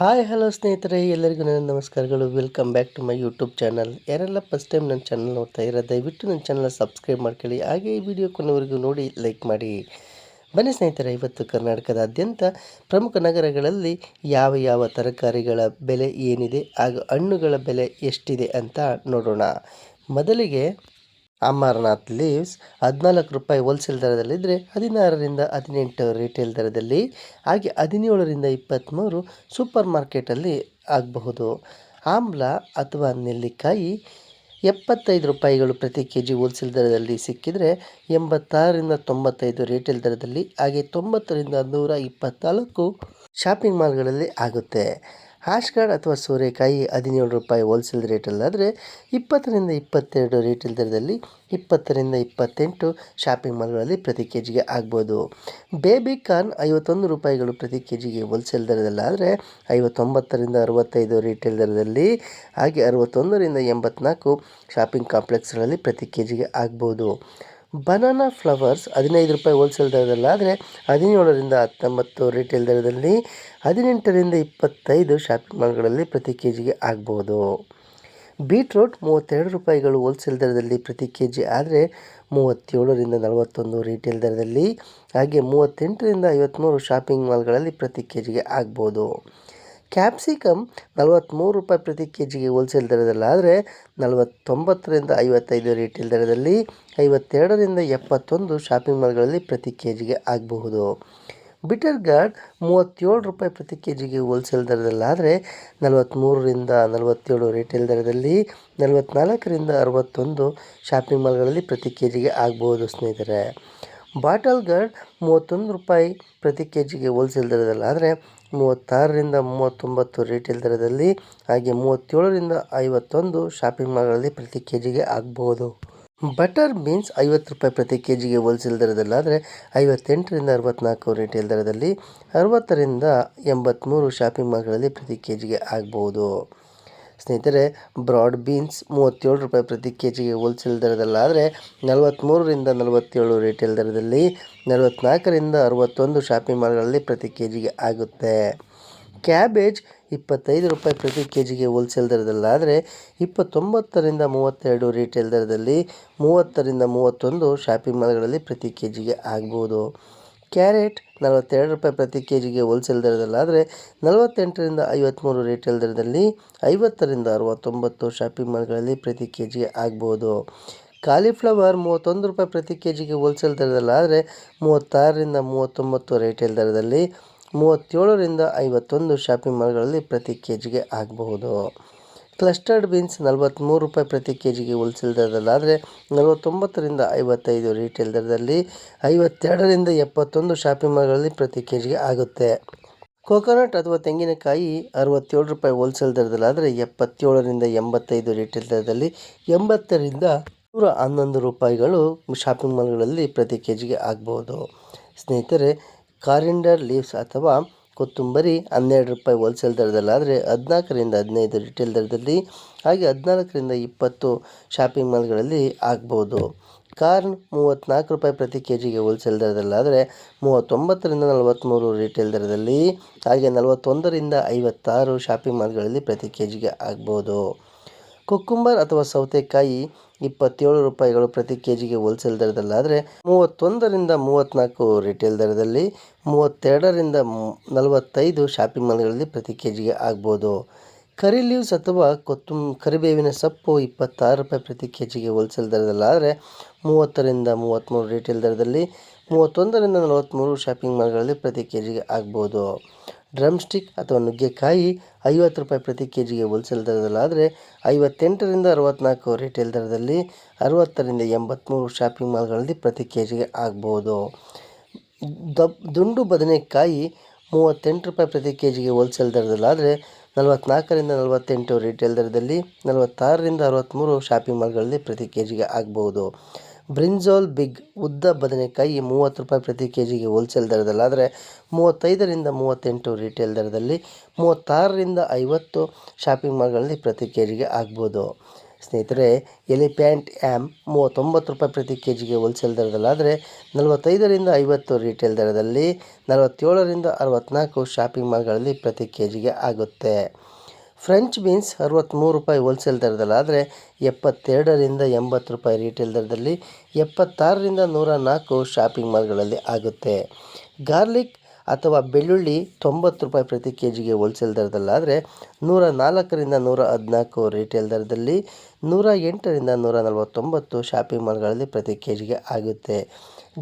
Hi, hello ಸ್ನೇಹಿತರೆ, ಎಲ್ಲರಿಗೂ ನನ್ನ ನಮಸ್ಕಾರಗಳು. Welcome back to my YouTube channel ಯಾರೆಲ್ಲ ಫಸ್ಟ್ ಟೈಮ್ ನನ್ನ ಚಾನಲ್ ನೋಡ್ತಾ ಇರೋ ದಯವಿಟ್ಟು ನನ್ನ ಚಾನಲ್ ಸಬ್ಸ್ಕ್ರೈಬ್ ಮಾಡ್ಕೊಳ್ಳಿ. ಹಾಗೆ ಈ ವಿಡಿಯೋ ಕೊನೆವರೆಗೂ ನೋಡಿ ಲೈಕ್ ಮಾಡಿ. ಬನ್ನಿ ಸ್ನೇಹಿತರೆ, ಇವತ್ತು ಕರ್ನಾಟಕದಾದ್ಯಂತ ಪ್ರಮುಖ ನಗರಗಳಲ್ಲಿ ಯಾವ ಯಾವ ತರಕಾರಿಗಳ ಬೆಲೆ ಏನಿದೆ, ಹಾಗೂ ಹಣ್ಣುಗಳ ಬೆಲೆ ಎಷ್ಟಿದೆ ಅಂತ ನೋಡೋಣ. ಮೊದಲಿಗೆ ಅಮರ್ನಾಥ್ ಲೀವ್ಸ್ ಹದಿನಾಲ್ಕು ರೂಪಾಯಿ ಹೋಲ್ಸೇಲ್ ದರದಲ್ಲಿದ್ದರೆ ಹದಿನಾರರಿಂದ ಹದಿನೆಂಟು ರಿಟೇಲ್ ದರದಲ್ಲಿ, ಹಾಗೆ ಹದಿನೇಳರಿಂದ ಇಪ್ಪತ್ತ್ಮೂರು ಸೂಪರ್ ಮಾರ್ಕೆಟಲ್ಲಿ ಆಗಬಹುದು. ಆಮ್ಲ ಅಥವಾ ನೆಲ್ಲಿಕಾಯಿ ಎಪ್ಪತ್ತೈದು ರೂಪಾಯಿಗಳು ಪ್ರತಿ ಕೆ ಜಿ ಹೋಲ್ಸೇಲ್ ದರದಲ್ಲಿ ಸಿಕ್ಕಿದರೆ ಎಂಬತ್ತಾರರಿಂದ ತೊಂಬತ್ತೈದು ರಿಟೇಲ್ ದರದಲ್ಲಿ, ಹಾಗೆ ತೊಂಬತ್ತರಿಂದ ನೂರ ಇಪ್ಪತ್ತ್ನಾಲ್ಕು ಶಾಪಿಂಗ್ ಮಾಲ್ಗಳಲ್ಲಿ ಆಗುತ್ತೆ. ಹ್ಯಾಶ್ ಕಾರ್ಡ್ ಅಥವಾ ಸೋರೆಕಾಯಿ ಹದಿನೇಳು ರೂಪಾಯಿ ಹೋಲ್ಸೇಲ್ ರೇಟಲ್ಲಾದರೆ ಇಪ್ಪತ್ತರಿಂದ ಇಪ್ಪತ್ತೆರಡು ರೇಟಲ್ ದರದಲ್ಲಿ ಇಪ್ಪತ್ತರಿಂದ ಇಪ್ಪತ್ತೆಂಟು ಶಾಪಿಂಗ್ ಮಾಲ್ಗಳಲ್ಲಿ ಪ್ರತಿ ಕೆ ಜಿಗೆ ಆಗ್ಬೋದು. ಬೇಬಿ ಕಾರ್ನ್ ಐವತ್ತೊಂದು ರೂಪಾಯಿಗಳು ಪ್ರತಿ ಕೆ ಜಿಗೆ ಹೋಲ್ಸೇಲ್ ದರದಲ್ಲಾದರೆ ಐವತ್ತೊಂಬತ್ತರಿಂದ ಅರವತ್ತೈದು ರಿಟೇಲ್ ದರದಲ್ಲಿ ಹಾಗೆ ಅರವತ್ತೊಂದರಿಂದ ಎಂಬತ್ನಾಲ್ಕು ಶಾಪಿಂಗ್ ಕಾಂಪ್ಲೆಕ್ಸ್ಗಳಲ್ಲಿ ಪ್ರತಿ ಕೆ ಜಿಗೆ ಆಗ್ಬೋದು. ಬನಾನಾ ಫ್ಲವರ್ಸ್ ಹದಿನೈದು ರೂಪಾಯಿ ಹೋಲ್ಸೇಲ್ ದರದಲ್ಲಾದರೆ ಹದಿನೇಳರಿಂದ ಹತ್ತೊಂಬತ್ತು ರಿಟೇಲ್ ದರದಲ್ಲಿ ಹದಿನೆಂಟರಿಂದ ಇಪ್ಪತ್ತೈದು ಶಾಪಿಂಗ್ ಮಾಲ್ಗಳಲ್ಲಿ ಪ್ರತಿ ಕೆ ಜಿಗೆ ಆಗ್ಬೋದು. ಬೀಟ್ರೋಟ್ ಮೂವತ್ತೆರಡು ರೂಪಾಯಿಗಳು ಹೋಲ್ಸೇಲ್ ದರದಲ್ಲಿ ಪ್ರತಿ ಕೆ ಜಿ ಆದರೆ ಮೂವತ್ತೇಳರಿಂದ ನಲವತ್ತೊಂದು ರಿಟೇಲ್ ದರದಲ್ಲಿ, ಹಾಗೆ ಮೂವತ್ತೆಂಟರಿಂದ ಐವತ್ತ್ಮೂರು ಶಾಪಿಂಗ್ ಮಾಲ್ಗಳಲ್ಲಿ ಪ್ರತಿ ಕೆ ಜಿಗೆ ಆಗ್ಬೋದು. ಕ್ಯಾಪ್ಸಿಕಮ್ ನಲವತ್ತ್ಮೂರು ರೂಪಾಯಿ ಪ್ರತಿ ಕೆ ಜಿಗೆ ಹೋಲ್ಸೇಲ್ ದರದಲ್ಲಾದರೆ ನಲವತ್ತೊಂಬತ್ತರಿಂದ ಐವತ್ತೈದು ರೀಟೇಲ್ ದರದಲ್ಲಿ, ಐವತ್ತೆರಡರಿಂದ ಎಪ್ಪತ್ತೊಂದು ಶಾಪಿಂಗ್ ಮಾಲ್ಗಳಲ್ಲಿ ಪ್ರತಿ ಕೆ ಜಿಗೆ ಆಗಬಹುದು. ಬಿಟರ್ ಗಾರ್ಡ್ ಮೂವತ್ತೇಳು ರೂಪಾಯಿ ಪ್ರತಿ ಕೆ ಜಿಗೆ ಹೋಲ್ಸೇಲ್ ದರದಲ್ಲಾದರೆ ನಲವತ್ತ್ಮೂರರಿಂದ ನಲವತ್ತೇಳು ರಿಟೇಲ್ ದರದಲ್ಲಿ ನಲವತ್ತ್ನಾಲ್ಕರಿಂದ ಅರವತ್ತೊಂದು ಶಾಪಿಂಗ್ ಮಾಲ್ಗಳಲ್ಲಿ ಪ್ರತಿ ಕೆ ಜಿಗೆ ಆಗ್ಬೋದು ಸ್ನೇಹಿತರೆ. ಬಾಟಲ್ ಗಾರ್ಡ್ ಮೂವತ್ತೊಂದು ರೂಪಾಯಿ ಪ್ರತಿ ಕೆ ಜಿಗೆ ಹೋಲ್ಸೇಲ್ ದರದಲ್ಲಾದರೆ ಮೂವತ್ತಾರರಿಂದ ಮೂವತ್ತೊಂಬತ್ತು ರಿಟೇಲ್ ದರದಲ್ಲಿ, ಹಾಗೆ ಮೂವತ್ತೇಳರಿಂದ ಐವತ್ತೊಂದು ಶಾಪಿಂಗ್ ಮಾಲ್ಗಳಲ್ಲಿ ಪ್ರತಿ ಕೆ ಜಿಗೆ ಆಗ್ಬೋದು. ಬಟರ್ ಬೀನ್ಸ್ ಐವತ್ತು ರೂಪಾಯಿ ಪ್ರತಿ ಕೆ ಜಿಗೆ ಹೋಲ್ಸೇಲ್ ದರದಲ್ಲಾದರೆ ಐವತ್ತೆಂಟರಿಂದ ಅರವತ್ತ್ನಾಲ್ಕು ರಿಟೇಲ್ ದರದಲ್ಲಿ, ಅರವತ್ತರಿಂದ ಎಂಬತ್ತ್ಮೂರು ಶಾಪಿಂಗ್ ಮಾಲ್ಗಳಲ್ಲಿ ಪ್ರತಿ ಕೆ ಜಿಗೆ ಆಗ್ಬೋದು. ಸ್ನೇಹಿತರೆ, ಬ್ರಾಡ್ ಬೀನ್ಸ್ ಮೂವತ್ತೇಳು ರೂಪಾಯಿ ಪ್ರತಿ ಕೆ ಜಿಗೆ ಹೋಲ್ಸೇಲ್ ದರದಲ್ಲಾದರೆ ನಲವತ್ತ್ಮೂರರಿಂದ ನಲವತ್ತೇಳು ರಿಟೇಲ್ ದರದಲ್ಲಿ ನಲವತ್ತ್ನಾಲ್ಕರಿಂದ ಅರವತ್ತೊಂದು ಶಾಪಿಂಗ್ ಮಾಲ್ಗಳಲ್ಲಿ ಪ್ರತಿ ಕೆ ಜಿಗೆ ಆಗುತ್ತೆ. ಕ್ಯಾಬೇಜ್ ಇಪ್ಪತ್ತೈದು ರೂಪಾಯಿ ಪ್ರತಿ ಕೆ ಜಿಗೆ ಹೋಲ್ಸೇಲ್ ದರದಲ್ಲಾದರೆ ಇಪ್ಪತ್ತೊಂಬತ್ತರಿಂದ ಮೂವತ್ತೆರಡು ರಿಟೇಲ್ ದರದಲ್ಲಿ ಮೂವತ್ತರಿಂದ ಮೂವತ್ತೊಂದು ಶಾಪಿಂಗ್ ಮಾಲ್ಗಳಲ್ಲಿ ಪ್ರತಿ ಕೆ ಜಿಗೆ ಆಗ್ಬೋದು. ಕ್ಯಾರೆಟ್ ನಲವತ್ತೆರಡು ರೂಪಾಯಿ ಪ್ರತಿ ಕೆ ಜಿಗೆ ಹೋಲ್ಸೇಲ್ ದರದಲ್ಲಾದರೆ ನಲವತ್ತೆಂಟರಿಂದ ಐವತ್ತ್ಮೂರು ರೀಟೇಲ್ ದರದಲ್ಲಿ ಐವತ್ತರಿಂದ ಅರವತ್ತೊಂಬತ್ತು ಶಾಪಿಂಗ್ ಮಾಲ್ಗಳಲ್ಲಿ ಪ್ರತಿ ಕೆ ಜಿಗೆ ಆಗ್ಬೋದು. ಕಾಲಿಫ್ಲವರ್ ಮೂವತ್ತೊಂದು ರೂಪಾಯಿ ಪ್ರತಿ ಕೆ ಜಿಗೆ ಹೋಲ್ಸೇಲ್ ದರದಲ್ಲಾದರೆ ಮೂವತ್ತಾರರಿಂದ ಮೂವತ್ತೊಂಬತ್ತು ರೀಟೇಲ್ ದರದಲ್ಲಿ ಮೂವತ್ತೇಳರಿಂದ ಐವತ್ತೊಂದು ಶಾಪಿಂಗ್ ಮಾಲ್ಗಳಲ್ಲಿ ಪ್ರತಿ ಕೆ ಜಿಗೆ ಆಗಬಹುದು ಕ್ಲಸ್ಟರ್ಡ್ ಬೀನ್ಸ್ ನಲವತ್ತ್ಮೂರು ರೂಪಾಯಿ ಪ್ರತಿ ಕೆ ಜಿಗೆ ಹೋಲ್ಸೇಲ್ ದರದಲ್ಲಾದರೆ ನಲವತ್ತೊಂಬತ್ತರಿಂದ ಐವತ್ತೈದು ರಿಟೇಲ್ ದರದಲ್ಲಿ ಐವತ್ತೆರಡರಿಂದ ಎಪ್ಪತ್ತೊಂದು ಶಾಪಿಂಗ್ ಮಾಲ್ಗಳಲ್ಲಿ ಪ್ರತಿ ಕೆ ಜಿಗೆ ಆಗುತ್ತೆ. ಕೊಕೊನಟ್ ಅಥವಾ ತೆಂಗಿನಕಾಯಿ ಅರವತ್ತೇಳು ರೂಪಾಯಿ ಹೋಲ್ಸೇಲ್ ದರದಲ್ಲಾದರೆ ಎಪ್ಪತ್ತೇಳರಿಂದ ಎಂಬತ್ತೈದು ರಿಟೇಲ್ ದರದಲ್ಲಿ ಎಂಬತ್ತರಿಂದ ನೂರ ಹನ್ನೊಂದು ರೂಪಾಯಿಗಳು ಶಾಪಿಂಗ್ ಮಾಲ್ಗಳಲ್ಲಿ ಪ್ರತಿ ಕೆ ಜಿಗೆ ಆಗ್ಬೋದು. ಸ್ನೇಹಿತರೆ ಕಾರಿಂಡರ್ ಲೀವ್ಸ್ ಅಥವಾ ಕೊತ್ತಂಬರಿ ಹನ್ನೆರಡು ರೂಪಾಯಿ ಹೋಲ್ಸೇಲ್ ದರದಲ್ಲಾದರೆ ಹದಿನಾಲ್ಕರಿಂದ ಹದಿನೈದು ರಿಟೇಲ್ ದರದಲ್ಲಿ, ಹಾಗೆ ಹದಿನಾಲ್ಕರಿಂದ ಇಪ್ಪತ್ತು ಶಾಪಿಂಗ್ ಮಾಲ್ಗಳಲ್ಲಿ ಆಗ್ಬೋದು. ಕಾರ್ನ್ ಮೂವತ್ತ್ನಾಲ್ಕು ರೂಪಾಯಿ ಪ್ರತಿ ಕೆ ಜಿಗೆ ಹೋಲ್ಸೇಲ್ ದರದಲ್ಲಾದರೆ ಮೂವತ್ತೊಂಬತ್ತರಿಂದ ನಲವತ್ತ್ಮೂರು ರಿಟೇಲ್ ದರದಲ್ಲಿ, ಹಾಗೆ ನಲವತ್ತೊಂದರಿಂದ ಐವತ್ತಾರು ಶಾಪಿಂಗ್ ಮಾಲ್ಗಳಲ್ಲಿ ಪ್ರತಿ ಕೆ ಜಿಗೆ ಆಗ್ಬೋದು. ಕುಕ್ಕುಂಬರ್ ಅಥವಾ ಸೌತೆಕಾಯಿ ಇಪ್ಪತ್ತೇಳು ರೂಪಾಯಿಗಳು ಪ್ರತಿ ಕೆ ಜಿಗೆ ಹೋಲ್ಸೇಲ್ ದರದಲ್ಲಾದರೆ ಮೂವತ್ತೊಂದರಿಂದ ಮೂವತ್ತ್ನಾಲ್ಕು ರಿಟೇಲ್ ದರದಲ್ಲಿ, ಮೂವತ್ತೆರಡರಿಂದ ನಲವತ್ತೈದು ಶಾಪಿಂಗ್ ಮಾಲ್ಗಳಲ್ಲಿ ಪ್ರತಿ ಕೆ ಜಿಗೆ ಆಗ್ಬೋದು. ಕರಿ ಲೀವ್ಸ್ ಅಥವಾ ಕೊತ್ತುಂ, ಕರಿಬೇವಿನ ಸೊಪ್ಪು ಇಪ್ಪತ್ತಾರು ರೂಪಾಯಿ ಪ್ರತಿ ಕೆ ಜಿಗೆ ಹೋಲ್ಸೇಲ್ ದರದಲ್ಲಾದರೆ ಮೂವತ್ತರಿಂದ ಮೂವತ್ತ್ಮೂರು ರಿಟೇಲ್ ದರದಲ್ಲಿ, ಮೂವತ್ತೊಂದರಿಂದ ನಲವತ್ತ್ಮೂರು ಶಾಪಿಂಗ್ ಮಾಲ್ಗಳಲ್ಲಿ ಪ್ರತಿ ಕೆ ಜಿಗೆ ಆಗ್ಬೋದು. ಡ್ರಮ್ ಸ್ಟಿಕ್ ಅಥವಾ ನುಗ್ಗೆಕಾಯಿ ಐವತ್ತು ರೂಪಾಯಿ ಪ್ರತಿ ಕೆ ಜಿಗೆ ಹೋಲ್ಸೇಲ್ ದರದಲ್ಲಾದರೆ ಐವತ್ತೆಂಟರಿಂದ ಅರವತ್ತ್ನಾಲ್ಕು ರಿಟೇಲ್ ದರದಲ್ಲಿ ಅರವತ್ತರಿಂದ ಎಂಬತ್ತ್ಮೂರು ಶಾಪಿಂಗ್ ಮಾಲ್ಗಳಲ್ಲಿ ಪ್ರತಿ ಕೆ ಜಿಗೆ ಆಗ್ಬೋದು. ದಬ್, ದುಂಡು ಬದನೆಕಾಯಿ ಮೂವತ್ತೆಂಟು ರೂಪಾಯಿ ಪ್ರತಿ ಕೆ ಜಿಗೆ ಹೋಲ್ಸೇಲ್ ದರದಲ್ಲಾದರೆ ನಲವತ್ತ್ನಾಲ್ಕರಿಂದ ನಲವತ್ತೆಂಟು ರಿಟೇಲ್ ದರದಲ್ಲಿ ನಲವತ್ತಾರರಿಂದ ಅರವತ್ತ್ಮೂರು ಶಾಪಿಂಗ್ ಮಾಲ್ಗಳಲ್ಲಿ ಪ್ರತಿ ಕೆ ಜಿಗೆ ಆಗ್ಬೋದು. ಬ್ರಿಂಜಾಲ್ ಬಿಗ್ ಉದ್ದ ಬದನೆಕಾಯಿ ಮೂವತ್ತು ರೂಪಾಯಿ ಪ್ರತಿ ಕೆ ಜಿಗೆ ಹೋಲ್ಸೇಲ್ ದರದಲ್ಲಾದರೆ ಮೂವತ್ತೈದರಿಂದ ಮೂವತ್ತೆಂಟು ರಿಟೇಲ್ ದರದಲ್ಲಿ ಮೂವತ್ತಾರರಿಂದ ಐವತ್ತು ಶಾಪಿಂಗ್ ಮಾಲ್ಗಳಲ್ಲಿ ಪ್ರತಿ ಕೆ ಜಿಗೆ ಆಗ್ಬೋದು. ಸ್ನೇಹಿತರೆ ಎಲಿಫ್ಯಾಂಟ್ ಆ್ಯಮ್ ಮೂವತ್ತೊಂಬತ್ತು ರೂಪಾಯಿ ಪ್ರತಿ ಕೆ ಜಿಗೆ ಹೋಲ್ಸೇಲ್ ದರದಲ್ಲಾದರೆ ನಲವತ್ತೈದರಿಂದ ಐವತ್ತು ರಿಟೇಲ್ ದರದಲ್ಲಿ ನಲವತ್ತೇಳರಿಂದ ಅರವತ್ತ್ನಾಲ್ಕು ಶಾಪಿಂಗ್ ಮಾಲ್ಗಳಲ್ಲಿ ಪ್ರತಿ ಕೆ ಜಿಗೆ ಆಗುತ್ತೆ. ಫ್ರೆಂಚ್ ಬೀನ್ಸ್ ಅರವತ್ತ್ಮೂರು ರೂಪಾಯಿ ಹೋಲ್ಸೇಲ್ ದರದಲ್ಲಾದರೆ ಎಪ್ಪತ್ತೆರಡರಿಂದ ಎಂಬತ್ತು ರೂಪಾಯಿ ರಿಟೇಲ್ ದರದಲ್ಲಿ ಎಪ್ಪತ್ತಾರರಿಂದ ನೂರ ನಾಲ್ಕು ಶಾಪಿಂಗ್ ಮಾಲ್ಗಳಲ್ಲಿ ಆಗುತ್ತೆ. ಗಾರ್ಲಿಕ್ ಅಥವಾ ಬೆಳ್ಳುಳ್ಳಿ ತೊಂಬತ್ತು ರೂಪಾಯಿ ಪ್ರತಿ ಕೆ ಜಿಗೆ ಹೋಲ್ಸೇಲ್ ದರದಲ್ಲಾದರೆ ನೂರ ನಾಲ್ಕರಿಂದ ನೂರ ಹದಿನಾಲ್ಕು ರಿಟೇಲ್ ದರದಲ್ಲಿ ನೂರ ಎಂಟರಿಂದ ನೂರ ನಲವತ್ತೊಂಬತ್ತು ಶಾಪಿಂಗ್ ಮಾಲ್ಗಳಲ್ಲಿ ಪ್ರತಿ ಕೆ ಜಿಗೆ ಆಗುತ್ತೆ.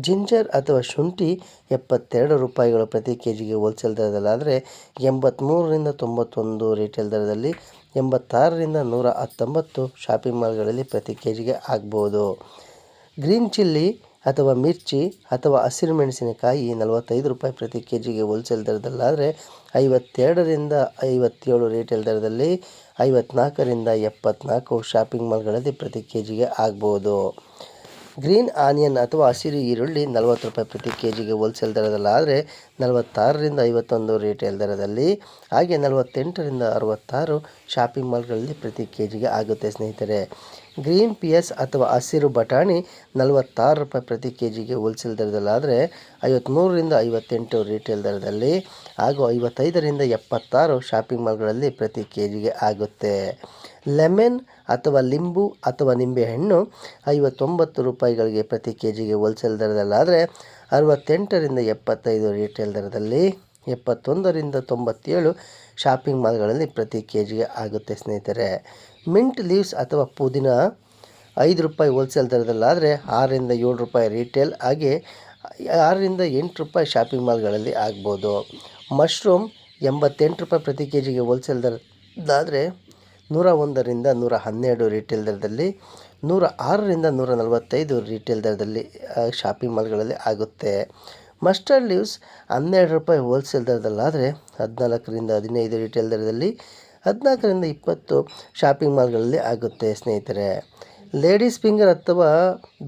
ಜಿಂಜರ್ ಅಥವಾ ಶುಂಠಿ ಎಪ್ಪತ್ತೆರಡು ರೂಪಾಯಿಗಳು ಪ್ರತಿ ಕೆ ಜಿಗೆ ಹೋಲ್ಸೇಲ್ ದರದಲ್ಲಾದರೆ ಎಂಬತ್ತ್ಮೂರರಿಂದ ತೊಂಬತ್ತೊಂದು ರಿಟೇಲ್ ದರದಲ್ಲಿ ಎಂಬತ್ತಾರರಿಂದ ನೂರ ಹತ್ತೊಂಬತ್ತು ಶಾಪಿಂಗ್ ಮಾಲ್ಗಳಲ್ಲಿ ಪ್ರತಿ ಕೆ ಜಿಗೆ ಆಗ್ಬೋದು. ಗ್ರೀನ್ ಚಿಲ್ಲಿ ಅಥವಾ ಮಿರ್ಚಿ ಅಥವಾ ಹಸಿರು ಮೆಣಸಿನಕಾಯಿ ನಲವತ್ತೈದು ರೂಪಾಯಿ ಪ್ರತಿ ಕೆ ಜಿಗೆ ಹೋಲ್ಸೇಲ್ ದರದಲ್ಲಾದರೆ ಐವತ್ತೆರಡರಿಂದ ಐವತ್ತೇಳು ರಿಟೇಲ್ ದರದಲ್ಲಿ ಐವತ್ನಾಲ್ಕರಿಂದ ಎಪ್ಪತ್ನಾಲ್ಕು ಶಾಪಿಂಗ್ ಮಾಲ್ಗಳಲ್ಲಿ ಪ್ರತಿ ಕೆ ಜಿಗೆ ಆಗ್ಬೋದು. ಗ್ರೀನ್ ಆನಿಯನ್ ಅಥವಾ ಹಸಿರು ಈರುಳ್ಳಿ ನಲವತ್ತು ರೂಪಾಯಿ ಪ್ರತಿ ಕೆ ಜಿಗೆ ಹೋಲ್ಸೇಲ್ ದರದಲ್ಲಾದರೆ ನಲವತ್ತಾರರಿಂದ ಐವತ್ತೊಂದು ರಿಟೇಲ್ ದರದಲ್ಲಿ, ಹಾಗೆ ನಲವತ್ತೆಂಟರಿಂದ ಅರವತ್ತಾರು ಶಾಪಿಂಗ್ ಮಾಲ್ಗಳಲ್ಲಿ ಪ್ರತಿ ಕೆ ಜಿಗೆ ಆಗುತ್ತೆ ಸ್ನೇಹಿತರೆ. ಗ್ರೀನ್ ಪಿಯಸ್ ಅಥವಾ ಹಸಿರು ಬಟಾಣಿ ನಲವತ್ತಾರು ರೂಪಾಯಿ ಪ್ರತಿ ಕೆ ಜಿಗೆ ಹೋಲ್ಸೇಲ್ ದರದಲ್ಲಾದರೆ ಐವತ್ತ್ಮೂರರಿಂದ ಐವತ್ತೆಂಟು ರಿಟೇಲ್ ದರದಲ್ಲಿ ಹಾಗೂ ಐವತ್ತೈದರಿಂದ ಎಪ್ಪತ್ತಾರು ಶಾಪಿಂಗ್ ಮಾಲ್ಗಳಲ್ಲಿ ಪ್ರತಿ ಕೆ ಜಿಗೆ ಆಗುತ್ತೆ. ಲೆಮನ್ ಅಥವಾ ಲಿಂಬು ಅಥವಾ ನಿಂಬೆಹಣ್ಣು ಐವತ್ತೊಂಬತ್ತು ರೂಪಾಯಿಗಳಿಗೆ ಪ್ರತಿ ಕೆ ಜಿಗೆ ಹೋಲ್ಸೇಲ್ ದರದಲ್ಲಾದರೆ ಅರವತ್ತೆಂಟರಿಂದ ಎಪ್ಪತ್ತೈದು ರಿಟೇಲ್ ದರದಲ್ಲಿ ಎಪ್ಪತ್ತೊಂದರಿಂದ ತೊಂಬತ್ತೇಳು ಶಾಪಿಂಗ್ ಮಾಲ್ಗಳಲ್ಲಿ ಪ್ರತಿ ಕೆ ಜಿಗೆ ಆಗುತ್ತೆ ಸ್ನೇಹಿತರೆ. ಮಿಂಟ್ ಲೀವ್ಸ್ ಅಥವಾ ಪುದೀನ ಐದು ರೂಪಾಯಿ ಹೋಲ್ಸೇಲ್ ದರದಲ್ಲಾದರೆ ಆರರಿಂದ ಏಳು ರೂಪಾಯಿ ರೀಟೇಲ್ ಹಾಗೆ ಆರರಿಂದ ಎಂಟು ರೂಪಾಯಿ ಶಾಪಿಂಗ್ ಮಾಲ್ಗಳಲ್ಲಿ ಆಗ್ಬೋದು. ಮಶ್ರೂಮ್ ಎಂಬತ್ತೆಂಟು ರೂಪಾಯಿ ಪ್ರತಿ ಕೆ ಜಿಗೆ ಹೋಲ್ಸೇಲ್ ದರದಾದರೆ ನೂರ ಒಂದರಿಂದ ನೂರ ಹನ್ನೆರಡು ರಿಟೇಲ್ ದರದಲ್ಲಿ, ನೂರ ಆರರಿಂದ ನೂರ ನಲವತ್ತೈದು ರಿಟೇಲ್ ದರದಲ್ಲಿ ಶಾಪಿಂಗ್ ಮಾಲ್ಗಳಲ್ಲಿ ಆಗುತ್ತೆ. ಮಸ್ಟರ್ಡ್ ಲೀವ್ಸ್ ಹನ್ನೆರಡು ರೂಪಾಯಿ ಹೋಲ್ಸೇಲ್ ದರದಲ್ಲಾದರೆ ಹದಿನಾಲ್ಕರಿಂದ ಹದಿನೈದು ರಿಟೇಲ್ ದರದಲ್ಲಿ ಹದಿನಾಲ್ಕರಿಂದ ಇಪ್ಪತ್ತು ಶಾಪಿಂಗ್ ಮಾಲ್ಗಳಲ್ಲಿ ಆಗುತ್ತೆ ಸ್ನೇಹಿತರೆ. ಲೇಡೀಸ್ ಫಿಂಗರ್ ಅಥವಾ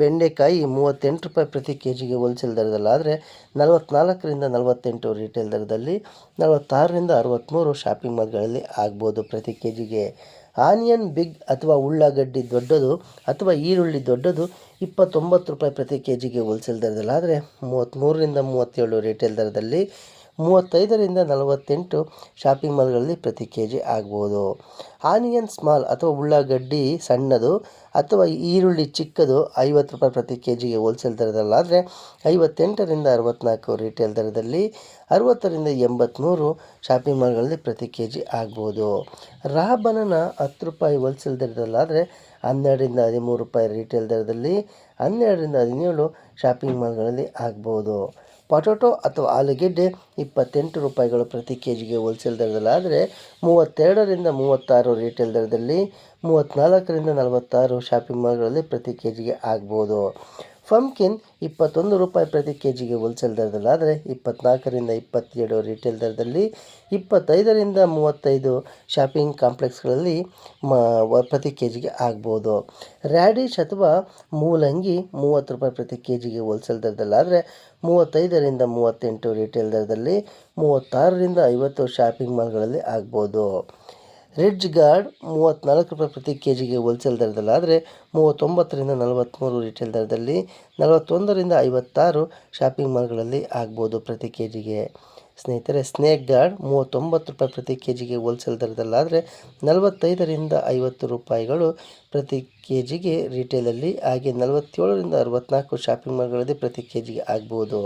ಬೆಂಡೆಕಾಯಿ ಮೂವತ್ತೆಂಟು ರೂಪಾಯಿ ಪ್ರತಿ ಕೆ ಜಿಗೆ ಹೋಲ್ಸೇಲ್ ದರದಲ್ಲಾದರೆ ನಲವತ್ತ್ನಾಲ್ಕರಿಂದ ನಲವತ್ತೆಂಟು ರಿಟೇಲ್ ದರದಲ್ಲಿ ನಲವತ್ತಾರರಿಂದ ಅರವತ್ತ್ಮೂರು ಶಾಪಿಂಗ್ ಮಾಲ್ಗಳಲ್ಲಿ ಆಗ್ಬೋದು ಪ್ರತಿ ಕೆ ಜಿಗೆ ಆನಿಯನ್ ಬಿಗ್ ಅಥವಾ ಉಳ್ಳಾಗಡ್ಡಿ ದೊಡ್ಡದು ಅಥವಾ ಈರುಳ್ಳಿ ದೊಡ್ಡದು ಇಪ್ಪತ್ತೊಂಬತ್ತು ರೂಪಾಯಿ ಪ್ರತಿ ಕೆ ಜಿಗೆ ಹೋಲ್ಸೇಲ್ ದರದಲ್ಲಾದರೆ ಮೂವತ್ತ್ಮೂರರಿಂದ ಮೂವತ್ತೇಳು ರಿಟೇಲ್ ದರದಲ್ಲಿ ಮೂವತ್ತೈದರಿಂದ ನಲವತ್ತೆಂಟು ಶಾಪಿಂಗ್ ಮಾಲ್ಗಳಲ್ಲಿ ಪ್ರತಿ ಕೆ ಜಿ ಆಗ್ಬೋದು. ಆನಿಯನ್ ಸ್ಮಾಲ್ ಅಥವಾ ಉಳ್ಳಾಗಡ್ಡಿ ಸಣ್ಣದು ಅಥವಾ ಈರುಳ್ಳಿ ಚಿಕ್ಕದು ಐವತ್ತು ರೂಪಾಯಿ ಪ್ರತಿ ಕೆ ಜಿಗೆ ಹೋಲ್ಸೇಲ್ ದರದಲ್ಲಾದರೆ ಐವತ್ತೆಂಟರಿಂದ ಅರವತ್ತ್ನಾಲ್ಕು ರಿಟೇಲ್ ದರದಲ್ಲಿ ಅರವತ್ತರಿಂದ ಎಂಬತ್ತ್ಮೂರು ಶಾಪಿಂಗ್ ಮಾಲ್ಗಳಲ್ಲಿ ಪ್ರತಿ ಕೆ ಜಿ ಆಗ್ಬೋದು ರಾಬನನ ಹತ್ತು ರೂಪಾಯಿ ಹೋಲ್ಸೇಲ್ ದರದಲ್ಲಾದರೆ ಹನ್ನೆರಡರಿಂದ ಹದಿಮೂರು ರೂಪಾಯಿ ರಿಟೇಲ್ ದರದಲ್ಲಿ ಹನ್ನೆರಡರಿಂದ ಹದಿನೇಳು ಶಾಪಿಂಗ್ ಮಾಲ್ಗಳಲ್ಲಿ ಆಗ್ಬೋದು. ಪೊಟೊಟೊ ಅಥವಾ ಆಲೂಗೆಡ್ಡೆ ಇಪ್ಪತ್ತೆಂಟು ರೂಪಾಯಿಗಳು ಪ್ರತಿ ಕೆ ಜಿಗೆ ಹೋಲ್ಸೇಲ್ ದರದಲ್ಲಾದರೆ ಮೂವತ್ತೆರಡರಿಂದ ಮೂವತ್ತಾರು ರಿಟೇಲ್ ದರದಲ್ಲಿ ಮೂವತ್ತ್ನಾಲ್ಕರಿಂದ ನಲವತ್ತಾರು ಶಾಪಿಂಗ್ ಮಾಲ್ಗಳಲ್ಲಿ ಪ್ರತಿ ಕೆ ಜಿಗೆ ಆಗ್ಬೋದು. ಫಂಕಿನ್ ಇಪ್ಪತ್ತೊಂದು ರೂಪಾಯಿ ಪ್ರತಿ ಕೆ ಜಿಗೆ ಹೋಲ್ಸೇಲ್ ದರದಲ್ಲಾದರೆ ಇಪ್ಪತ್ನಾಲ್ಕರಿಂದ ಇಪ್ಪತ್ತೆರಡು ರಿಟೇಲ್ ದರದಲ್ಲಿ, ಇಪ್ಪತ್ತೈದರಿಂದ ಮೂವತ್ತೈದು ಶಾಪಿಂಗ್ ಕಾಂಪ್ಲೆಕ್ಸ್ಗಳಲ್ಲಿ ಮ ಪ್ರತಿ ಕೆ ಜಿಗೆ ಆಗ್ಬೋದು. ರ್ಯಾಡಿಶ್ ಅಥವಾ ಮೂಲಂಗಿ ಮೂವತ್ತು ರೂಪಾಯಿ ಪ್ರತಿ ಕೆ ಜಿಗೆ ಹೋಲ್ಸೇಲ್ ದರದಲ್ಲಾದರೆ ಮೂವತ್ತೈದರಿಂದ ಮೂವತ್ತೆಂಟು ರಿಟೇಲ್ ದರದಲ್ಲಿ, ಮೂವತ್ತಾರರಿಂದ ಐವತ್ತು ಶಾಪಿಂಗ್ ಮಾಲ್ಗಳಲ್ಲಿ ಆಗ್ಬೋದು. ರಿಡ್ಜ್ ಗಾರ್ಡ್ ಮೂವತ್ತ್ನಾಲ್ಕು ರೂಪಾಯಿ ಪ್ರತಿ ಕೆ ಜಿಗೆ ಹೋಲ್ಸೇಲ್ ದರದಲ್ಲಾದರೆ ಮೂವತ್ತೊಂಬತ್ತರಿಂದ ನಲವತ್ತ್ಮೂರು ರಿಟೇಲ್ ದರದಲ್ಲಿ ನಲವತ್ತೊಂದರಿಂದ ಐವತ್ತಾರು ಶಾಪಿಂಗ್ ಮಾಲ್ಗಳಲ್ಲಿ ಆಗ್ಬೋದು ಪ್ರತಿ ಕೆ ಜಿಗೆ ಸ್ನೇಹಿತರೆ ಸ್ನೇಕ್ ಗಾರ್ಡ್ ಮೂವತ್ತೊಂಬತ್ತು ರೂಪಾಯಿ ಪ್ರತಿ ಕೆ ಜಿಗೆ ಹೋಲ್ಸೇಲ್ ದರದಲ್ಲಾದರೆ ನಲವತ್ತೈದರಿಂದ ಐವತ್ತು ರೂಪಾಯಿಗಳು ಪ್ರತಿ ಕೆ ಜಿಗೆ ರಿಟೇಲಲ್ಲಿ ಹಾಗೆ ನಲವತ್ತೇಳರಿಂದ ಅರವತ್ತ್ನಾಲ್ಕು ಶಾಪಿಂಗ್ ಮಾಲ್ಗಳಲ್ಲಿ ಪ್ರತಿ ಕೆ ಜಿಗೆ ಆಗ್ಬೋದು.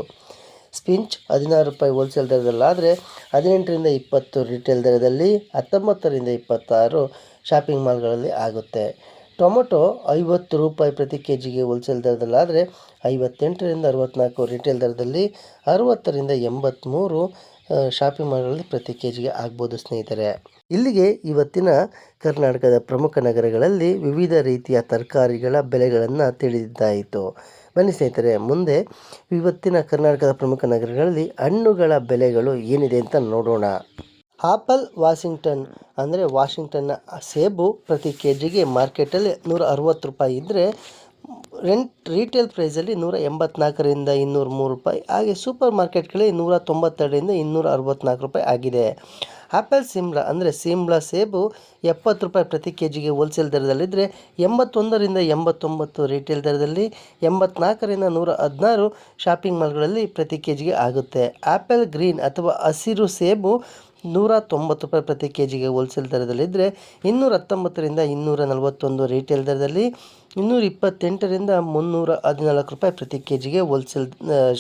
ಸ್ಪಿಂಚ್ ಹದಿನಾರು ರೂಪಾಯಿ ಹೋಲ್ಸೇಲ್ ದರದಲ್ಲಾದರೆ ಹದಿನೆಂಟರಿಂದ ಇಪ್ಪತ್ತು ರಿಟೇಲ್ ದರದಲ್ಲಿ, ಹತ್ತೊಂಬತ್ತರಿಂದ ಇಪ್ಪತ್ತಾರು ಶಾಪಿಂಗ್ ಮಾಲ್ಗಳಲ್ಲಿ ಆಗುತ್ತೆ. ಟೊಮೊಟೊ ಐವತ್ತು ರೂಪಾಯಿ ಪ್ರತಿ ಕೆ ಜಿಗೆ ಹೋಲ್ಸೇಲ್ ದರದಲ್ಲಾದರೆ ಐವತ್ತೆಂಟರಿಂದ ಅರವತ್ತ್ನಾಲ್ಕು ರಿಟೇಲ್ ದರದಲ್ಲಿ, ಅರವತ್ತರಿಂದ ಎಂಬತ್ತ್ಮೂರು ಶಾಪಿಂಗ್ ಮಾಲ್ಗಳಲ್ಲಿ ಪ್ರತಿ ಕೆ ಜಿಗೆ ಆಗ್ಬೋದು ಸ್ನೇಹಿತರೆ. ಇಲ್ಲಿಗೆ ಇವತ್ತಿನ ಕರ್ನಾಟಕದ ಪ್ರಮುಖ ನಗರಗಳಲ್ಲಿ ವಿವಿಧ ರೀತಿಯ ತರಕಾರಿಗಳ ಬೆಲೆಗಳನ್ನು ತಿಳಿದಿದ್ದಾಯಿತು. ಬನ್ನಿ ಸ್ನೇಹಿತರೆ, ಮುಂದೆ ಇವತ್ತಿನ ಕರ್ನಾಟಕದ ಪ್ರಮುಖ ನಗರಗಳಲ್ಲಿ ಹಣ್ಣುಗಳ ಬೆಲೆಗಳು ಏನಿದೆ ಅಂತ ನೋಡೋಣ. ಆಪಲ್, ವಾಷಿಂಗ್ಟನ್ ಅಂದರೆ ವಾಷಿಂಗ್ಟನ್ನ ಸೇಬು ಪ್ರತಿ ಕೆ ಜಿಗೆ ಮಾರ್ಕೆಟಲ್ಲಿ ನೂರ ಅರವತ್ತು ರೂಪಾಯಿ ಇದ್ದರೆ ರೆಂಟ್ ರೀಟೇಲ್ ಪ್ರೈಸಲ್ಲಿ ನೂರ ಎಂಬತ್ನಾಲ್ಕರಿಂದ ಇನ್ನೂರ ಮೂರು ರೂಪಾಯಿ, ಹಾಗೆ ಸೂಪರ್ ಮಾರ್ಕೆಟ್ಗಳಲ್ಲಿ ನೂರ ತೊಂಬತ್ತೆರಡರಿಂದ ಇನ್ನೂರ ಅರವತ್ತ್ನಾಲ್ಕು ರೂಪಾಯಿ ಆಗಿದೆ. ಆ್ಯಪಲ್ ಸಿಮ್ಲಾ ಅಂದರೆ ಸಿಮ್ಲಾ ಸೇಬು ಎಪ್ಪತ್ತು ರೂಪಾಯಿ ಪ್ರತಿ ಕೆ ಜಿಗೆ ಹೋಲ್ಸೇಲ್ ದರದಲ್ಲಿದ್ದರೆ ಎಂಬತ್ತೊಂದರಿಂದ ಎಂಬತ್ತೊಂಬತ್ತು ರಿಟೇಲ್ ದರದಲ್ಲಿ ಎಂಬತ್ನಾಲ್ಕರಿಂದ ನೂರ ಹದಿನಾರು ಶಾಪಿಂಗ್ ಮಾಲ್ಗಳಲ್ಲಿ ಪ್ರತಿ ಕೆ ಜಿಗೆ ಆಗುತ್ತೆ. ಆ್ಯಪಲ್ ಗ್ರೀನ್ ಅಥವಾ ಹಸಿರು ಸೇಬು ನೂರ ತೊಂಬತ್ತು ರೂಪಾಯಿ ಪ್ರತಿ ಕೆ ಜಿಗೆ ಹೋಲ್ಸೇಲ್ ದರದಲ್ಲಿದ್ದರೆ ಇನ್ನೂರ ಹತ್ತೊಂಬತ್ತರಿಂದ ಇನ್ನೂರ ನಲವತ್ತೊಂದು ರಿಟೇಲ್ ದರದಲ್ಲಿ ಇನ್ನೂರ ಇಪ್ಪತ್ತೆಂಟರಿಂದ ಮುನ್ನೂರ ಹದಿನಾಲ್ಕು ರೂಪಾಯಿ ಪ್ರತಿ ಕೆ ಜಿಗೆ ಹೋಲ್ಸೇಲ್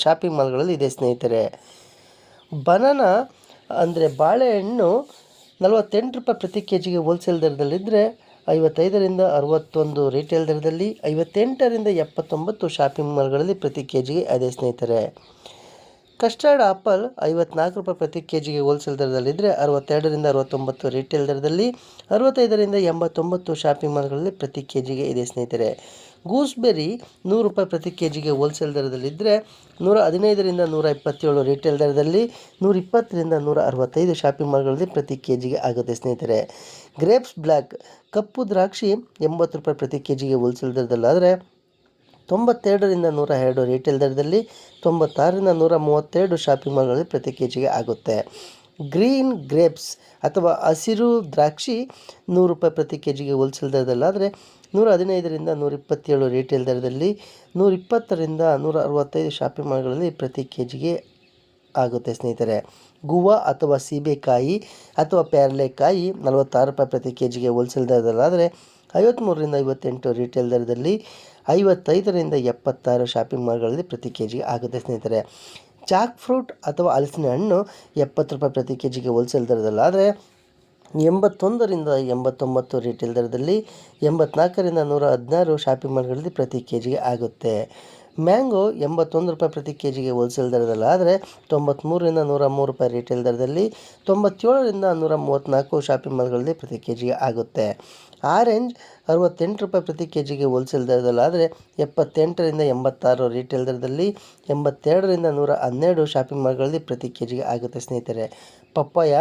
ಶಾಪಿಂಗ್ ಮಾಲ್ಗಳಲ್ಲಿ ಇದೆ ಸ್ನೇಹಿತರೆ. ಬನಾನ ಅಂದರೆ ಬಾಳೆಹಣ್ಣು ನಲವತ್ತೆಂಟು ರೂಪಾಯಿ ಪ್ರತಿ ಕೆ ಜಿಗೆ ಹೋಲ್ಸೇಲ್ ದರದಲ್ಲಿದ್ದರೆ ಐವತ್ತೈದರಿಂದ ಅರವತ್ತೊಂದು ರಿಟೇಲ್ ದರದಲ್ಲಿ, ಐವತ್ತೆಂಟರಿಂದ ಎಪ್ಪತ್ತೊಂಬತ್ತು ಶಾಪಿಂಗ್ ಮಾಲ್ಗಳಲ್ಲಿ ಪ್ರತಿ ಕೆ ಜಿಗೆ ಅದೇ ಸ್ನೇಹಿತರೆ. ಕಸ್ಟರ್ಡ್ ಆಪಲ್ ಐವತ್ನಾಲ್ಕು ರೂಪಾಯಿ ಪ್ರತಿ ಕೆ ಜಿಗೆ ಹೋಲ್ಸೇಲ್ ದರದಲ್ಲಿದ್ದರೆ ಅರವತ್ತೆರಡರಿಂದ ಅರವತ್ತೊಂಬತ್ತು ರಿಟೇಲ್ ದರದಲ್ಲಿ, ಅರವತ್ತೈದರಿಂದ ಎಂಬತ್ತೊಂಬತ್ತು ಶಾಪಿಂಗ್ ಮಾಲ್ಗಳಲ್ಲಿ ಪ್ರತಿ ಕೆ ಜಿಗೆ ಇದೆ ಸ್ನೇಹಿತರೆ. ಗೂಸ್ಬೆರಿ ನೂರು ರೂಪಾಯಿ ಪ್ರತಿ ಕೆ ಜಿಗೆ ಹೋಲ್ಸೇಲ್ ದರದಲ್ಲಿದ್ದರೆ ನೂರ ಹದಿನೈದರಿಂದ ನೂರ ಇಪ್ಪತ್ತೇಳು ರಿಟೇಲ್ ದರದಲ್ಲಿ, ನೂರ ಇಪ್ಪತ್ತರಿಂದ ನೂರ ಅರವತ್ತೈದು ಶಾಪಿಂಗ್ ಮಾಲ್ಗಳಲ್ಲಿ ಪ್ರತಿ ಕೆ ಜಿಗೆ ಆಗುತ್ತೆ ಸ್ನೇಹಿತರೆ. ಗ್ರೇಪ್ಸ್ ಬ್ಲ್ಯಾಕ್ ಕಪ್ಪು ದ್ರಾಕ್ಷಿ ಎಂಬತ್ತು ರೂಪಾಯಿ ಪ್ರತಿ ಕೆ ಜಿಗೆ ಹೋಲ್ಸೇಲ್ ದರದಲ್ಲಾದರೆ ತೊಂಬತ್ತೆರಡರಿಂದ ನೂರ ಎರಡು ರಿಟೇಲ್ ದರದಲ್ಲಿ ತೊಂಬತ್ತಾರರಿಂದ ನೂರ ಮೂವತ್ತೆರಡು ಶಾಪಿಂಗ್ ಮಾಲ್ಗಳಲ್ಲಿ ಪ್ರತಿ ಕೆ ಜಿಗೆ ಆಗುತ್ತೆ. ಗ್ರೀನ್ ಗ್ರೇಪ್ಸ್ ಅಥವಾ ಹಸಿರು ದ್ರಾಕ್ಷಿ ನೂರು ರೂಪಾಯಿ ಪ್ರತಿ ಕೆ ಜಿಗೆ ಹೋಲ್ಸೇಲ್ ದರದಲ್ಲಾದರೆ ನೂರ ಹದಿನೈದರಿಂದ ನೂರ ಇಪ್ಪತ್ತೇಳು ರಿಟೇಲ್ ದರದಲ್ಲಿ ನೂರ ಇಪ್ಪತ್ತರಿಂದ ನೂರ ಅರವತ್ತೈದು ಶಾಪಿಂಗ್ ಮಾಲ್ಗಳಲ್ಲಿ ಪ್ರತಿ ಕೆ ಜಿಗೆ ಆಗುತ್ತೆ ಸ್ನೇಹಿತರೆ. ಗುವಾ ಅಥವಾ ಸೀಬೆಕಾಯಿ ಅಥವಾ ಪೇರಲೆಕಾಯಿ ನಲವತ್ತಾರು ರೂಪಾಯಿ ಪ್ರತಿ ಕೆ ಜಿಗೆ ಹೋಲ್ಸೇಲ್ ದರದಲ್ಲಾದರೆ ಐವತ್ತ್ಮೂರರಿಂದ ಐವತ್ತೆಂಟು ರಿಟೇಲ್ ದರದಲ್ಲಿ ಐವತ್ತೈದರಿಂದ ಎಪ್ಪತ್ತಾರು ಶಾಪಿಂಗ್ ಮಾಲ್ಗಳಲ್ಲಿ ಪ್ರತಿ ಕೆ ಜಿಗೆ ಆಗುತ್ತೆ ಸ್ನೇಹಿತರೆ. ಜಾಕ್ ಫ್ರೂಟ್ ಅಥವಾ ಹಲಸಿನ ಹಣ್ಣು ಎಪ್ಪತ್ತು ರೂಪಾಯಿ ಪ್ರತಿ ಕೆ ಜಿಗೆ ಹೋಲ್ಸೇಲ್ ದರದಲ್ಲಾದರೆ ಎಂಬತ್ತೊಂದರಿಂದ ಎಂಬತ್ತೊಂಬತ್ತು ರಿಟೇಲ್ ದರದಲ್ಲಿ ಎಂಬತ್ನಾಲ್ಕರಿಂದ ನೂರ ಹದಿನಾರು ಶಾಪಿಂಗ್ ಮಾಲ್ಗಳಲ್ಲಿ ಪ್ರತಿ ಕೆ ಜಿಗೆ ಆಗುತ್ತೆ. ಮ್ಯಾಂಗೋ ಎಂಬತ್ತೊಂದು ರೂಪಾಯಿ ಪ್ರತಿ ಕೆ ಜಿಗೆ ಹೋಲ್ಸೇಲ್ ದರದಲ್ಲಾದರೆ ತೊಂಬತ್ತ್ಮೂರರಿಂದ ನೂರ ಮೂರು ರೂಪಾಯಿ ರಿಟೇಲ್ ದರದಲ್ಲಿ ತೊಂಬತ್ತೇಳರಿಂದ ನೂರ ಮೂವತ್ತ್ನಾಲ್ಕು ಶಾಪಿಂಗ್ ಮಾಲ್ಗಳಲ್ಲಿ ಪ್ರತಿ ಕೆ ಜಿಗೆ ಆಗುತ್ತೆ. ಆರೆಂಜ್ ಅರವತ್ತೆಂಟು ರೂಪಾಯಿ ಪ್ರತಿ ಕೆ ಜಿಗೆ ಹೋಲ್ಸೇಲ್ ದರದಲ್ಲಾದರೆ ಎಪ್ಪತ್ತೆಂಟರಿಂದ ಎಂಬತ್ತಾರು ರಿಟೇಲ್ ದರದಲ್ಲಿ, ಎಂಬತ್ತೆರಡರಿಂದ ನೂರ ಹನ್ನೆರಡು ಶಾಪಿಂಗ್ ಮಾಲ್ಗಳಲ್ಲಿ ಪ್ರತಿ ಕೆ ಜಿಗೆ ಆಗುತ್ತೆ ಸ್ನೇಹಿತರೆ. ಪಪ್ಪಾಯ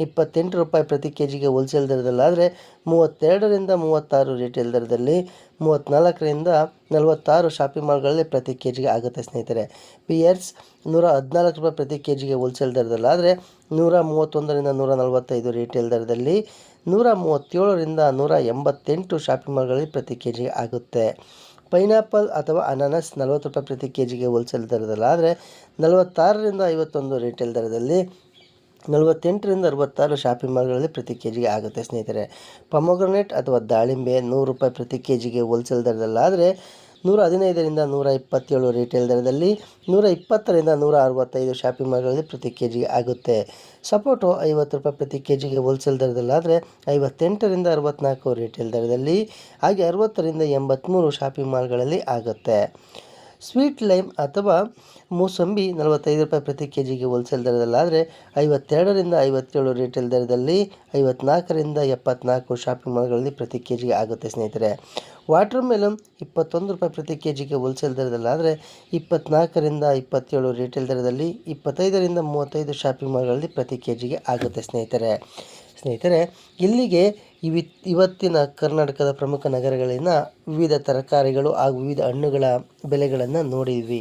ಇಪ್ಪತ್ತೆಂಟು ರೂಪಾಯಿ ಪ್ರತಿ ಕೆ ಜಿಗೆ ಹೋಲ್ಸೇಲ್ ದರದಲ್ಲಾದರೆ ಮೂವತ್ತೆರಡರಿಂದ ಮೂವತ್ತಾರು ರಿಟೇಲ್ ದರದಲ್ಲಿ ಮೂವತ್ತ್ನಾಲ್ಕರಿಂದ ನಲವತ್ತಾರು ಶಾಪಿಂಗ್ ಮಾಲ್ಗಳಲ್ಲಿ ಪ್ರತಿ ಕೆ ಜಿಗೆ ಆಗುತ್ತೆ ಸ್ನೇಹಿತರೆ. ಪಿಯರ್ಸ್ ನೂರ ಹದಿನಾಲ್ಕು ರೂಪಾಯಿ ಪ್ರತಿ ಕೆ ಜಿಗೆ ಹೋಲ್ಸೇಲ್ ದರದಲ್ಲಾದರೆ ನೂರ ಮೂವತ್ತೊಂದರಿಂದ ನೂರ ನಲವತ್ತೈದು ರಿಟೇಲ್ ದರದಲ್ಲಿ, ನೂರ ಮೂವತ್ತೇಳರಿಂದ ನೂರ ಎಂಬತ್ತೆಂಟು ಶಾಪಿಂಗ್ ಮಾಲ್ಗಳಲ್ಲಿ ಪ್ರತಿ ಕೆ ಜಿಗೆ ಆಗುತ್ತೆ. ಪೈನಾಪಲ್ ಅಥವಾ ಅನಾನಸ್ ನಲವತ್ತು ರೂಪಾಯಿ ಪ್ರತಿ ಕೆ ಜಿಗೆ ಹೋಲ್ಸೇಲ್ ದರದಲ್ಲಾದರೆ ನಲವತ್ತಾರರಿಂದ ಐವತ್ತೊಂದು ರಿಟೇಲ್ ದರದಲ್ಲಿ ನಲವತ್ತೆಂಟರಿಂದ ಅರವತ್ತಾರು ಶಾಪಿಂಗ್ ಮಾಲ್ಗಳಲ್ಲಿ ಪ್ರತಿ ಕೆ ಜಿಗೆ ಆಗುತ್ತೆ ಸ್ನೇಹಿತರೆ. ಪಮೊಗ್ರನೇಟ್ ಅಥವಾ ದಾಳಿಂಬೆ ನೂರು ರೂಪಾಯಿ ಪ್ರತಿ ಕೆ ಜಿಗೆ ಹೋಲ್ಸೇಲ್ ದರದಲ್ಲಾದರೆ ನೂರ ಹದಿನೈದರಿಂದ ನೂರ ಇಪ್ಪತ್ತೇಳು ರಿಟೇಲ್ ದರದಲ್ಲಿ ನೂರ ಇಪ್ಪತ್ತರಿಂದ ನೂರ ಅರವತ್ತೈದು ಶಾಪಿಂಗ್ ಮಾಲ್ಗಳಲ್ಲಿ ಪ್ರತಿ ಕೆ ಜಿಗೆ ಆಗುತ್ತೆ. ಸಪೋಟೊ ಐವತ್ತು ರೂಪಾಯಿ ಪ್ರತಿ ಕೆ ಜಿಗೆ ಹೋಲ್ಸೇಲ್ ದರದಲ್ಲಾದರೆ ಐವತ್ತೆಂಟರಿಂದ ಅರವತ್ತ್ನಾಲ್ಕು ರಿಟೇಲ್ ದರದಲ್ಲಿ, ಹಾಗೆ ಅರವತ್ತರಿಂದ ಎಂಬತ್ತ್ಮೂರು ಶಾಪಿಂಗ್ ಮಾಲ್ಗಳಲ್ಲಿ ಆಗುತ್ತೆ. ಸ್ವೀಟ್ ಲೈಮ್ ಅಥವಾ ಮೂಸಂಬಿ ನಲವತ್ತೈದು ರೂಪಾಯಿ ಪ್ರತಿ ಕೆ ಜಿಗೆ ಹೋಲ್ಸೇಲ್ ದರದಲ್ಲಾದರೆ ಐವತ್ತೆರಡರಿಂದ ಐವತ್ತೇಳು ರಿಟೇಲ್ ದರದಲ್ಲಿ ಐವತ್ನಾಲ್ಕರಿಂದ ಎಪ್ಪತ್ನಾಲ್ಕು ಶಾಪಿಂಗ್ ಮಾಲ್ಗಳಲ್ಲಿ ಪ್ರತಿ ಕೆ ಜಿಗೆ ಆಗುತ್ತೆ ಸ್ನೇಹಿತರೆ. ವಾಟರ್ ಮೆಲನ್ ಇಪ್ಪತ್ತೊಂದು ರೂಪಾಯಿ ಪ್ರತಿ ಕೆ ಜಿಗೆ ಹೋಲ್ಸೇಲ್ ದರದಲ್ಲಾದರೆ ಇಪ್ಪತ್ನಾಲ್ಕರಿಂದ ಇಪ್ಪತ್ತೇಳು ರಿಟೇಲ್ ದರದಲ್ಲಿ ಇಪ್ಪತ್ತೈದರಿಂದ ಮೂವತ್ತೈದು ಶಾಪಿಂಗ್ ಮಾಲ್ಗಳಲ್ಲಿ ಪ್ರತಿ ಕೆ ಜಿಗೆ ಆಗುತ್ತೆ ಸ್ನೇಹಿತರೆ. ಸ್ನೇಹಿತರೆ, ಇಲ್ಲಿಗೆ ಇವಿ, ಇವತ್ತಿನ ಕರ್ನಾಟಕದ ಪ್ರಮುಖ ನಗರಗಳಲ್ಲಿನ ವಿವಿಧ ತರಕಾರಿಗಳು ಹಾಗೂ ವಿವಿಧ ಹಣ್ಣುಗಳ ಬೆಲೆಗಳನ್ನು ನೋಡಿದ್ವಿ.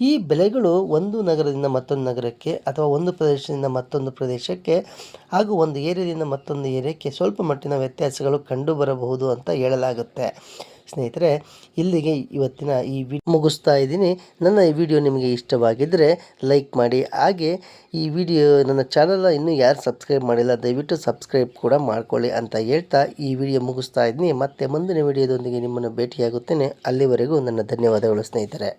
ಈ ಬೆಲೆಗಳು ಒಂದು ನಗರದಿಂದ ಮತ್ತೊಂದು ನಗರಕ್ಕೆ ಅಥವಾ ಒಂದು ಪ್ರದೇಶದಿಂದ ಮತ್ತೊಂದು ಪ್ರದೇಶಕ್ಕೆ ಹಾಗೂ ಒಂದು ಏರಿಯಾದಿಂದ ಮತ್ತೊಂದು ಏರಿಯಾಕ್ಕೆ ಸ್ವಲ್ಪ ಮಟ್ಟಿನ ವ್ಯತ್ಯಾಸಗಳು ಕಂಡುಬರಬಹುದು ಅಂತ ಹೇಳಲಾಗುತ್ತೆ. ಸ್ನೇಹಿತರೆ, ಇಲ್ಲಿಗೆ ಇವತ್ತಿನ ಈ ವಿ ಮುಗಿಸ್ತಾ ಇದ್ದೀನಿ. ನನ್ನ ಈ ವಿಡಿಯೋ ನಿಮಗೆ ಇಷ್ಟವಾಗಿದ್ದರೆ ಲೈಕ್ ಮಾಡಿ. ಹಾಗೆ ಈ ವಿಡಿಯೋ ನನ್ನ ಚಾನಲ್ನ ಇನ್ನೂ ಯಾರು ಸಬ್ಸ್ಕ್ರೈಬ್ ಮಾಡಿಲ್ಲ, ದಯವಿಟ್ಟು ಸಬ್ಸ್ಕ್ರೈಬ್ ಕೂಡ ಮಾಡ್ಕೊಳ್ಳಿ ಅಂತ ಹೇಳ್ತಾ ಈ ವಿಡಿಯೋ ಮುಗಿಸ್ತಾ ಇದ್ದೀನಿ. ಮತ್ತೆ ಮುಂದಿನ ವಿಡಿಯೋದೊಂದಿಗೆ ನಿಮ್ಮನ್ನು ಭೇಟಿಯಾಗುತ್ತೇನೆ. ಅಲ್ಲಿವರೆಗೂ ನನ್ನ ಧನ್ಯವಾದಗಳು ಸ್ನೇಹಿತರೆ.